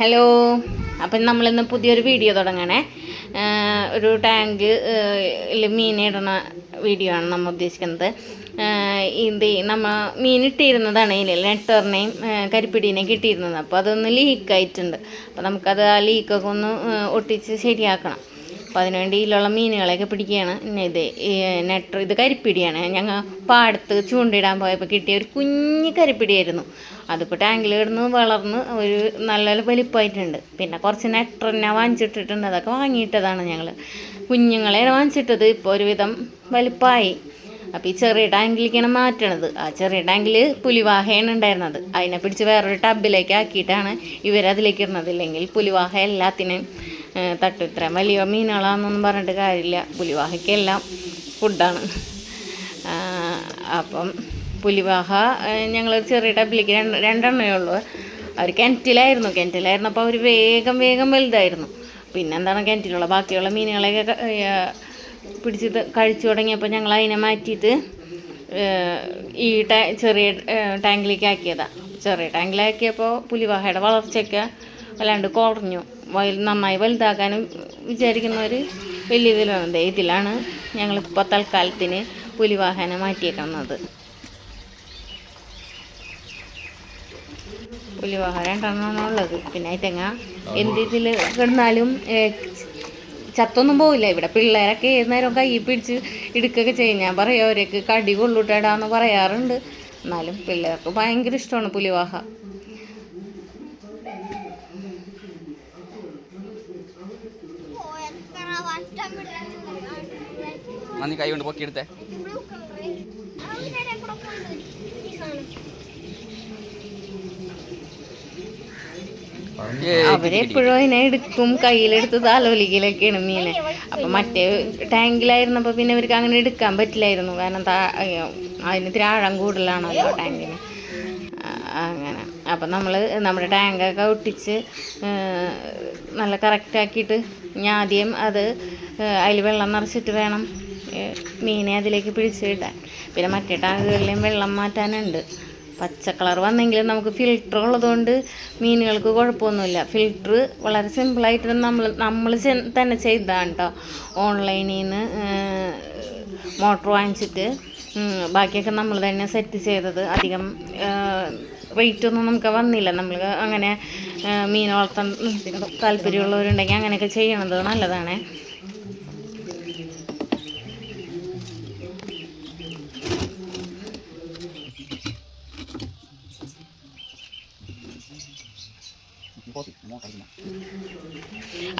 Hello. അപ്പം നമ്മളിന്ന് പുതിയൊരു വീഡിയോ തുടങ്ങണേ. ഒരു ടാങ്ക് മീനിടുന്ന വീഡിയോ ആണ് നമ്മൾ ഉദ്ദേശിക്കുന്നത്. ഇത് നമ്മൾ മീൻ ഇട്ടിരുന്നതാണ് ഇതിൽ നെട്ടറിനെയും കരിപ്പിടീനെയും കിട്ടിയിരുന്നത്. അപ്പോൾ അതൊന്ന് ലീക്കായിട്ടുണ്ട്. അപ്പോൾ നമുക്കത് ആ ലീക്കൊക്കെ ഒന്ന് ഒട്ടിച്ച് ശരിയാക്കണം. അപ്പോൾ അതിനുവേണ്ടിയിലുള്ള മീനുകളെയൊക്കെ പിടിക്കുകയാണ്. പിന്നെ ഇത് നെട്ടർ ഇത് കരിപ്പിടിയാണ്. ഞങ്ങൾ പാടത്ത് ചൂണ്ടിടാൻ പോയപ്പോൾ കിട്ടിയ ഒരു കുഞ്ഞ് കരിപ്പിടിയായിരുന്നു. അതിപ്പോൾ ടാങ്കിൽ കിടന്ന് വളർന്ന് ഒരു നല്ല വലിപ്പമായിട്ടുണ്ട്. പിന്നെ കുറച്ച് നെട്ടറിനെ വാങ്ങിച്ചിട്ടിട്ടുണ്ട്. അതൊക്കെ വാങ്ങിയിട്ടതാണ് ഞങ്ങൾ കുഞ്ഞുങ്ങളെ വാങ്ങിച്ചിട്ടത്. ഇപ്പോൾ ഒരുവിധം വലിപ്പമായി. അപ്പോൾ ഈ ചെറിയ ടാങ്കിലേക്കാണ് മാറ്റണത്. ആ ചെറിയ ടാങ്കിൽ പുലിവാഹയാണ് ഉണ്ടായിരുന്നത്. അതിനെ പിടിച്ച് വേറൊരു ടബിലേക്ക് ആക്കിയിട്ടാണ് ഇവരതിലേക്ക് ഇടുന്നത്. ഇല്ലെങ്കിൽ പുലിവാഹ എല്ലാത്തിനെയും ഏഹ് തട്ടും ഇത്രയും. വലിയ മീനുകളാണെന്നൊന്നും പറഞ്ഞിട്ട് കാര്യമില്ല. പുലിവാഹയ്ക്കെല്ലാം ഫുഡാണ് അപ്പം പുലിവാഹ ഞങ്ങൾ ചെറിയ ടബിലേക്ക് രണ്ട് രണ്ടെണ്ണമേ ഉള്ളൂ. അവർ കിണറ്റിലായിരുന്നു. കിണറ്റിലായിരുന്നപ്പോൾ അവർ വേഗം വേഗം വലുതായിരുന്നു. പിന്നെ എന്താണ് കിണറ്റിലുള്ള ബാക്കിയുള്ള മീനുകളെയൊക്കെ പിടിച്ച് കഴിച്ചു തുടങ്ങിയപ്പോൾ ഞങ്ങൾ അതിനെ മാറ്റിയിട്ട് ഈ ടാ ചെറിയ ടാങ്കിലേക്ക് ആക്കിയതാണ് ചെറിയ ടാങ്കിലാക്കിയപ്പോൾ പുലിവാഹയുടെ വളർച്ചയൊക്കെ വല്ലാണ്ട് കുറഞ്ഞു. വൽ നന്നായി വലുതാക്കാനും വിചാരിക്കുന്നവർ വലിയ ഇതിലാണ് ദേ ഇതിലാണ് ഞങ്ങളിപ്പോൾ തൽക്കാലത്തിന് പുലിവാഹനെ മാറ്റിയേക്കുന്നത്. പുലിവാഹ രണ്ടെണ്ണമാണുള്ളത് പിന്നെ തെങ്ങ എന്ത് ഇതിൽ കിടന്നാലും ചത്തൊന്നും പോവില്ല. ഇവിടെ പിള്ളേരൊക്കെ ഏത് നേരം കൈ പിടിച്ച് എടുക്കുകയൊക്കെ ചെയ്യും. ഞാൻ പറയും അവരേക്ക് കടി കൊള്ളൂട്ടേടാന്ന് പറയാറുണ്ട്. എന്നാലും പിള്ളേർക്ക് ഭയങ്കര ഇഷ്ടമാണ് പുലിവാഹ. ആ നീ കൈ കൊണ്ട് പൊക്കിയെടുത്തേ അവരെപ്പോഴും അതിനെ എടുക്കും കയ്യിലെടുത്ത് താലോലിക്കലൊക്കെയാണ് മീനെ അപ്പം മറ്റേ ടാങ്കിലായിരുന്നപ്പോൾ പിന്നെ അവർക്ക് അങ്ങനെ എടുക്കാൻ പറ്റില്ലായിരുന്നു. കാരണം അതിന് ഇത്തിരി ആഴം കൂടുതലാണല്ലോ ടാങ്കിന്. അങ്ങനെ. അപ്പം നമ്മൾ നമ്മുടെ ടാങ്കൊക്കെ ഒട്ടിച്ച് നല്ല കറക്റ്റാക്കിയിട്ട് ഞാൻ ആദ്യം അത് അതിൽ വെള്ളം നിറച്ചിട്ട് വേണം മീനെ അതിലേക്ക് പിടിച്ചിടാൻ പിന്നെ മറ്റേ ടാങ്കുകളിലെയും വെള്ളം മാറ്റാനുണ്ട്. പച്ച കളർ വന്നെങ്കിലും നമുക്ക് ഫിൽറ്റർ ഉള്ളതുകൊണ്ട് മീനുകൾക്ക് കുഴപ്പമൊന്നുമില്ല. ഫിൽറ്റർ വളരെ സിമ്പിളായിട്ട് നമ്മൾ നമ്മൾ തന്നെ ചെയ്തതാണ് കേട്ടോ ഓൺലൈനിൽ നിന്ന് മോട്ടർ വാങ്ങിച്ചിട്ട് ബാക്കിയൊക്കെ നമ്മൾ തന്നെ സെറ്റ് ചെയ്തത്. അധികം റേറ്റ് ഒന്നും നമുക്ക് വന്നില്ല. നമ്മൾ അങ്ങനെ മീൻ വളർത്താൻ താല്പര്യമുള്ളവരുണ്ടെങ്കിൽ അങ്ങനെയൊക്കെ ചെയ്യണത് നല്ലതാണ്.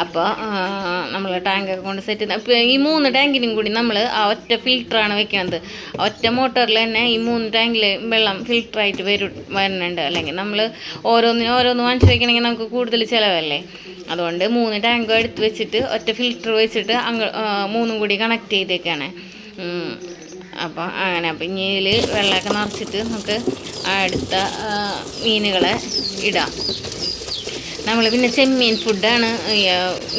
അപ്പോൾ നമ്മൾ ടാങ്കൊക്കെ കൊണ്ട് സെറ്റ് അപ്പോൾ ഈ മൂന്ന് ടാങ്കിനും കൂടി നമ്മൾ ആ ഒറ്റ ഫിൽറ്ററാണ് വെക്കുന്നത് ഒറ്റ മോട്ടറിൽ തന്നെ ഈ മൂന്ന് ടാങ്കിൽ വെള്ളം ഫിൽറ്ററായിട്ട് വരും വരുന്നുണ്ട്. അല്ലെങ്കിൽ നമ്മൾ ഓരോന്നിനും ഓരോന്ന് വാങ്ങിച്ച് വെക്കണമെങ്കിൽ നമുക്ക് കൂടുതൽ ചിലവല്ലേ? അതുകൊണ്ട് മൂന്ന് ടാങ്കും എടുത്ത് വെച്ചിട്ട് ഒറ്റ ഫിൽറ്റർ വെച്ചിട്ട് അങ്ങ് മൂന്നും കൂടി കണക്ട് ചെയ്തേക്കാണ്. അപ്പോൾ അങ്ങനെ അപ്പം ഇനി വെള്ളമൊക്കെ നിറച്ചിട്ട് നമുക്ക് അടുത്ത മീനുകളെ ഇടാം. നമ്മൾ പിന്നെ ചെമ്മീൻ ഫുഡാണ്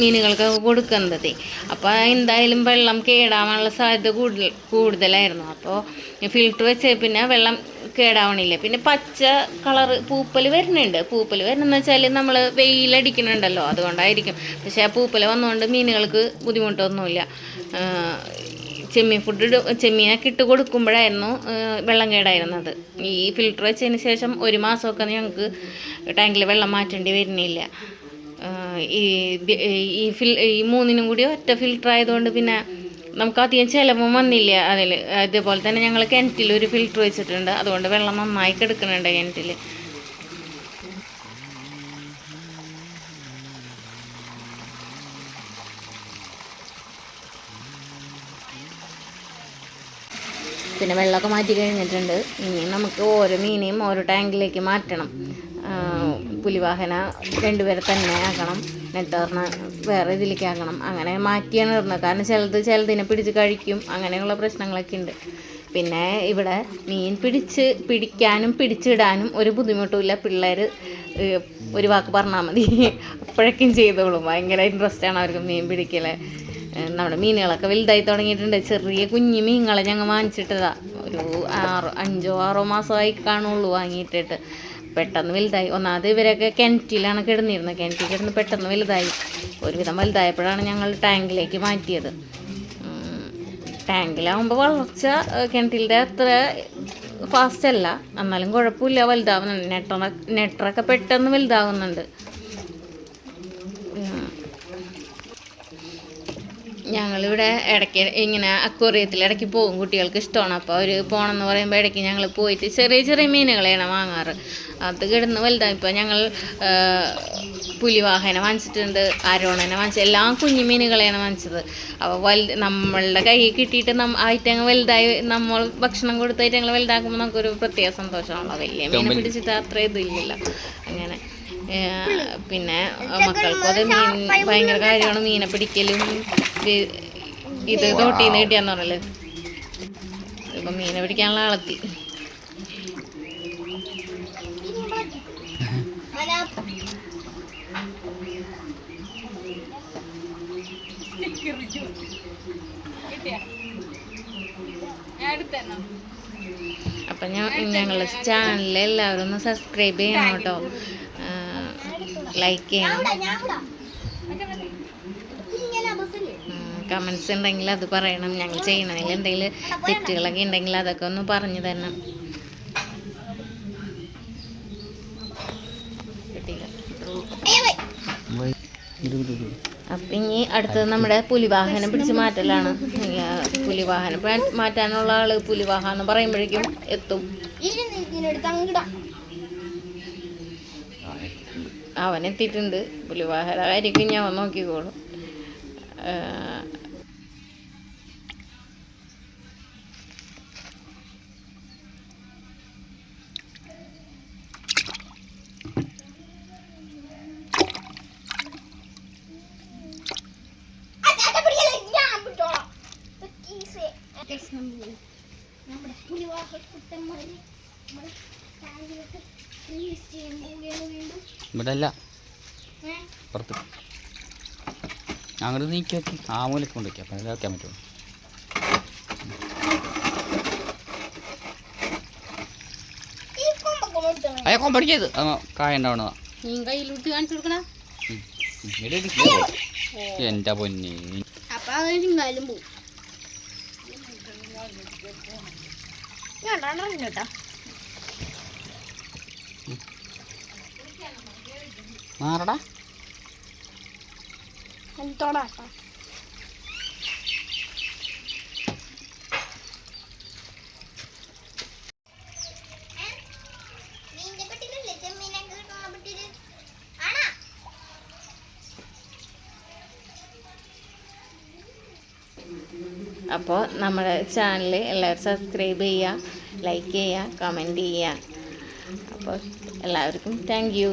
മീനുകൾക്ക് കൊടുക്കുന്നത്. അപ്പോൾ എന്തായാലും വെള്ളം കേടാവാനുള്ള സാധ്യത കൂടുതൽ കൂടുതലായിരുന്നു. അപ്പോൾ ഫിൽറ്റർ വെച്ച് പിന്നെ വെള്ളം കേടാവണില്ല. പിന്നെ പച്ച കളർ പൂപ്പൽ വരുന്നുണ്ട്. പൂപ്പൽ വരുന്നതെന്ന് വെച്ചാൽ നമ്മൾ വെയിലടിക്കുന്നുണ്ടല്ലോ അതുകൊണ്ടായിരിക്കും. പക്ഷേ ആ പൂപ്പൽ വന്നുകൊണ്ട് മീനുകൾക്ക് ബുദ്ധിമുട്ടൊന്നുമില്ല. ചെമ്മീൻ ഫുഡ് ചെമ്മീനൊക്കെ ഇട്ട് കൊടുക്കുമ്പോഴായിരുന്നു വെള്ളം കേടായിരുന്നത്. ഈ ഫിൽറ്റർ വെച്ചതിന് ശേഷം ഒരു മാസമൊക്കെ ഞങ്ങൾക്ക് ടാങ്കിൽ വെള്ളം മാറ്റേണ്ടി വരുന്നില്ല. ഈ ഈ ഫിൽ ഈ മൂന്നിനും കൂടി ഒറ്റ ഫിൽറ്റർ ആയതുകൊണ്ട് പിന്നെ നമുക്ക് അധികം ചിലവും വന്നില്ല അതിൽ ഇതേപോലെ തന്നെ ഞങ്ങൾ കിണറ്റിൽ ഒരു ഫിൽറ്റർ വെച്ചിട്ടുണ്ട്. അതുകൊണ്ട് വെള്ളം നന്നായി കിടക്കുന്നുണ്ട് കിണറ്റിൽ പിന്നെ വെള്ളമൊക്കെ മാറ്റി കഴിഞ്ഞിട്ടുണ്ട്. ഇനി നമുക്ക് ഓരോ മീനെയും ഓരോ ടാങ്കിലേക്ക് മാറ്റണം. പുലിവാഹന രണ്ടുപേരെ തന്നെ ആക്കണം. നെട്ടറിന് വേറെ ഇതിലേക്ക് ആക്കണം. അങ്ങനെ മാറ്റിയാണ് ഇടുന്നത്. കാരണം ചിലത് ചിലതിനെ പിടിച്ച് കഴിക്കും. അങ്ങനെയുള്ള പ്രശ്നങ്ങളൊക്കെ ഉണ്ട്. പിന്നെ ഇവിടെ മീൻ പിടിച്ച് പിടിക്കാനും പിടിച്ചിടാനും ഒരു ബുദ്ധിമുട്ടുമില്ല. പിള്ളേർ ഒരു വാക്ക് പറഞ്ഞാൽ മതി. അപ്പോഴൊക്കെയും ചെയ്തോളും. ഭയങ്കര ഇൻട്രസ്റ്റാണ് അവർക്ക് മീൻ പിടിക്കൽ നമ്മുടെ മീനുകളൊക്കെ വലുതായി തുടങ്ങിയിട്ടുണ്ട്. ചെറിയ കുഞ്ഞു മീനുകളെ ഞങ്ങൾ വാങ്ങിച്ചിട്ടതാ. ഒരു ആറ് അഞ്ചോ ആറോ മാസമായി കാണുള്ളൂ വാങ്ങിയിട്ടിട്ട്. പെട്ടെന്ന് വലുതായി. ഒന്നാമത് ഇവരൊക്കെ കിണറ്റിലാണ് കിടന്നിരുന്നത്. കിണറ്റിൽ കിടന്ന് പെട്ടെന്ന് വലുതായി. ഒരുവിധം വലുതായപ്പോഴാണ് ഞങ്ങൾ ടാങ്കിലേക്ക് മാറ്റിയത്. ടാങ്കിലാവുമ്പോൾ വളർച്ച കിണറ്റിന്റെ അത്ര ഫാസ്റ്റ് അല്ല. എന്നാലും കുഴപ്പമില്ല വലുതാവുന്നുണ്ട്. നെട്ടറ നെട്ടറൊക്കെ പെട്ടെന്ന് വലുതാവുന്നുണ്ട്. ഞങ്ങളിവിടെ ഇടയ്ക്ക് ഇങ്ങനെ അക്വറിയത്തിൽ ഇടയ്ക്ക് പോകും കുട്ടികൾക്ക് ഇഷ്ടമാണ്. അപ്പോൾ അവർ പോകണമെന്ന് പറയുമ്പോൾ ഇടയ്ക്ക് ഞങ്ങൾ പോയിട്ട് ചെറിയ ചെറിയ മീനുകളെയാണ് വാങ്ങാറ്. അത് കിടന്ന് വലുതാണ് ഇപ്പോൾ ഞങ്ങൾ പുലിവാഹനം വാങ്ങിച്ചിട്ടുണ്ട് അരോണനെ വാങ്ങിച്ചത് എല്ലാം കുഞ്ഞു മീനുകളെയാണ് വാങ്ങിച്ചത്. അപ്പോൾ വലുത് നമ്മളുടെ കയ്യിൽ കിട്ടിയിട്ട് നം ആയിട്ടങ്ങ് വലുതായി നമ്മൾ ഭക്ഷണം കൊടുത്തായിട്ട് ഞങ്ങൾ വലുതാക്കുമ്പോൾ നമുക്കൊരു പ്രത്യേക സന്തോഷമാണല്ലോ. വലിയ മീനെ പിടിച്ചിട്ട് അത്ര ഇതില്ലല്ലോ അങ്ങനെ. പിന്നെ മക്കൾക്കും അത് മീൻ ഭയങ്കര കാര്യമാണ്. മീനെ പിടിക്കലും ഇത് ഇത് നിന്ന് കിട്ടിയാന്ന് പറഞ്ഞത് ഇപ്പൊ മീനെ പിടിക്കാനുള്ള ആളെത്തി. അപ്പൊ ഞാൻ ഞങ്ങളുടെ ചാനൽ എല്ലാവരും ഒന്ന് സബ്സ്ക്രൈബ് ചെയ്യണം കേട്ടോ. ലൈക്ക് ചെയ്യണം. കമൻസ് ഉണ്ടെങ്കിൽ അത് പറയണം. ഞങ്ങൾ ചെയ്യണതിൽ എന്തെങ്കിലും തെറ്റുകളൊക്കെ ഉണ്ടെങ്കിൽ അതൊക്കെ ഒന്ന് പറഞ്ഞു തരണം. അപ്പം ഇനി അടുത്തത് നമ്മുടെ പുലിവാഹനം പിടിച്ച് മാറ്റലാണ്. പുലിവാഹനം മാറ്റാനുള്ള ആൾ പുലിവാഹ എന്ന് പറയുമ്പോഴേക്കും എത്തും. അവൻ എത്തിയിട്ടുണ്ട് പുലിവാഹയുടെ കാര്യമൊക്കെ ഞാൻ നോക്കിക്കോളും. ആ, പുലിവാഹ പുലിവാഹക്കുട്ടന്മാര് നമ്മുടെ ഫാമിലിയൊക്കെ റിലീസ് ചെയ്യാൻ പോവുകയാണ് വീണ്ടും ഇവിടെ അല്ല? പുറത്ത് അങ്ങോട്ട് നീക്കി വെക്കി. ആ മൂലക്ക് കൊണ്ട് വയ്ക്കാം അപ്പം വെക്കാൻ പറ്റുള്ളൂ? അയ്യ കൊമ്പടിക്കത് കായ ഉണ്ടാവണതാ. പൊന്നി. അപ്പൊ അത് ചിങ്കാലും പോവും ഞാൻ രണ്ടെണ്ണം കേട്ടോ മാറടാ. അപ്പോൾ നമ്മുടെ ചാനൽ എല്ലാവരും സബ്സ്ക്രൈബ് ചെയ്യുക ലൈക്ക് ചെയ്യുക കമന്റ് ചെയ്യുക അപ്പോൾ എല്ലാവർക്കും താങ്ക് യു